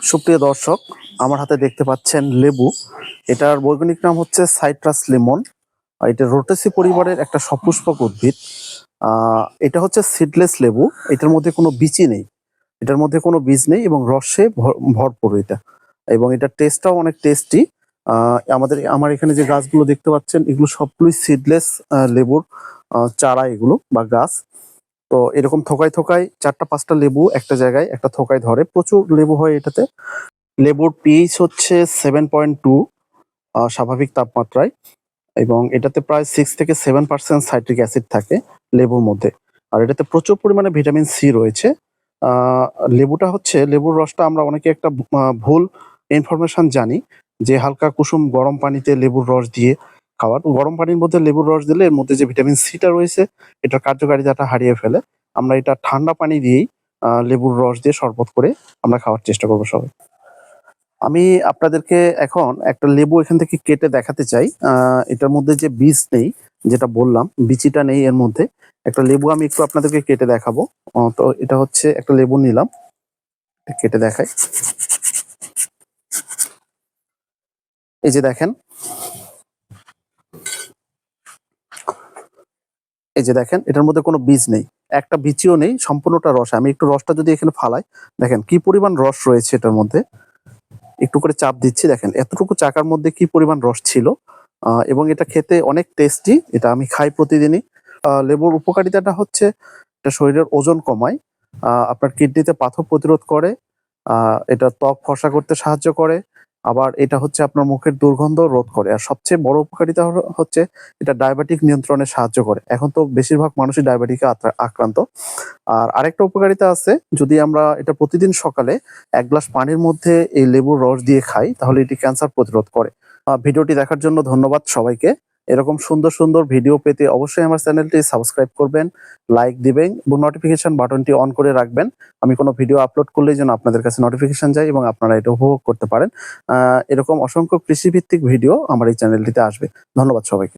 সুপ্রিয় দর্শক, আমার হাতে দেখতে পাচ্ছেন লেবু। এটার বৈজ্ঞানিক নাম হচ্ছে সাইট্রাস লেমন। এটা রোটেসি পরিবারের একটা সপুষ্পক উদ্ভিদ। এটা হচ্ছে সিডলেস লেবু। এটার মধ্যে কোনো বীজই নেই। এটার মধ্যে কোনো বীজ নেই এবং রসে ভর- ভরপুর এটা। এবং এটার টেস্টটাও অনেক টেস্টি আমাদের, আমার এখানে যে গাছগুলো দেখতে পাচ্ছেন, এগুলো সবগুলোই সিডলেস লেবুর চারা এগুলো বা গাছ। তো এরকম থোকায় থোকায় চারটা পাঁচটা লেবু একটা জায়গায় একটা থোকায় ধরে। প্রচুর লেবু হয় এটাতে। লেবুর পিএইচ হচ্ছে সেভেন পয়েন্ট টু স্বাভাবিক তাপমাত্রায় এবং এটাতে প্রায় সিক্স থেকে সেভেন পার্সেন্ট সাইট্রিক অ্যাসিড থাকে লেবুর মধ্যে। আর এটাতে প্রচুর পরিমাণে ভিটামিন সি রয়েছে। লেবুটা হচ্ছে, লেবুর রসটা আমরা অনেকে একটা ভুল ইনফরমেশন জানি যে হালকা কুসুম গরম পানিতে লেবুর রস দিয়ে খাওয়ার। গরম পানির মধ্যে লেবুর রস দিলে এর মধ্যে যে ভিটামিন সিটা রয়েছে, এটার কার্যকারিতাটা হারিয়ে ফেলে। আমরা এটা ঠান্ডা পানি দিয়েই লেবুর রস দিয়ে শরবত করে আমরা খাওয়ার চেষ্টা করব সবাই। আমি আপনাদেরকে এখন একটা লেবু এখান থেকে কেটে দেখাতে চাই। এটার মধ্যে যে বীজ নেই, যেটা বললাম, বিচিটা নেই এর মধ্যে, একটা লেবু আমি একটু আপনাদেরকে কেটে দেখাবো। তো এটা হচ্ছে একটা লেবু নিলাম কেটে দেখাই। এই যে দেখেন এই যে দেখেন, এটার মধ্যে কোনো বীজ নেই, একটা বিচিও নেই, সম্পূর্ণটা রস। আমি একটু রসটা যদি এখানে ফালাই, দেখেন কি পরিমাণ রস রয়েছে এটার মধ্যে। একটু করে চাপ দিচ্ছি, দেখেন এতটুকু চাকার মধ্যে কি পরিমাণ রস ছিল। এবং এটা খেতে অনেক টেস্টি, এটা আমি খাই প্রতিদিনই। লেবুর উপকারিতাটা হচ্ছে, এটা শরীরের ওজন কমায় আপনার কিডনিতে পাথর প্রতিরোধ করে এটা ত্বক ফর্সা করতে সাহায্য করে আবার এটা হচ্ছে আপনার মুখের দুর্গন্ধ রোধ করে। আর সবচেয়ে বড় উপকারিতা হচ্ছে এটা ডায়াবেটিক নিয়ন্ত্রণে সাহায্য করে। এখন তো বেশিরভাগ মানুষই ডায়াবেটিকে আক্রান্ত। আর আরেকটা উপকারিতা আছে, যদি আমরা এটা প্রতিদিন সকালে এক গ্লাস পানির মধ্যে এই লেবুর রস দিয়ে খাই, তাহলে এটি ক্যান্সার প্রতিরোধ করে। ভিডিওটি দেখার জন্য ধন্যবাদ সবাইকে। এরকম সুন্দর সুন্দর ভিডিও পেতে অবশ্যই আমার চ্যানেলটি সাবস্ক্রাইব করবেন লাইক দিবেন এবং নোটিফিকেশন বাটনটি অন করে রাখবেন। আমি কোনো ভিডিও আপলোড করলেই যেন আপনাদের কাছে নোটিফিকেশন যায় এবং আপনারা এটা উপভোগ করতে পারেন। এরকম অসংখ্য কৃষিভিত্তিক ভিডিও আমার এই চ্যানেলটিতে আসবে। ধন্যবাদ সবাইকে।